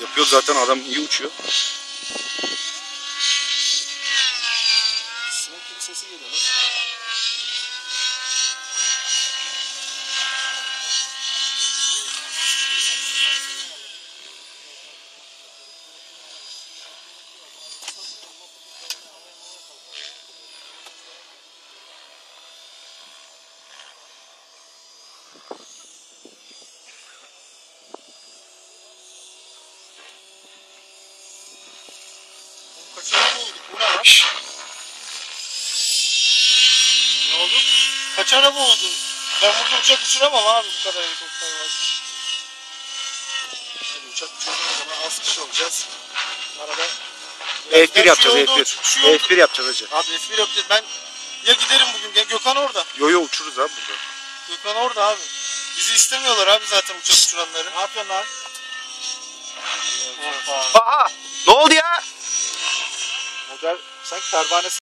Yapıyor zaten adam iyi uçuyor. Sinek sesi geliyor. Bu ne lan? Ne oldu? Kaç araba oldu? Ben burada uçak uçuramam abi bu kadar helikopter var. Hadi uçak o zaman az kişi olacağız. Arada F1 Ben yapacağız şu yolda F1. uç- şu yolda- F1 yapacağız hacı. Abi F1 yapacağız. Ben ya giderim bugün. Ya Gökhan orada. Yo yo uçuruz abi burada. Gökhan orada abi. Bizi istemiyorlar abi zaten uçak uçuranları. Ne yapıyorsun lan? Aha! Ne oldu ya? Sanki pervanesi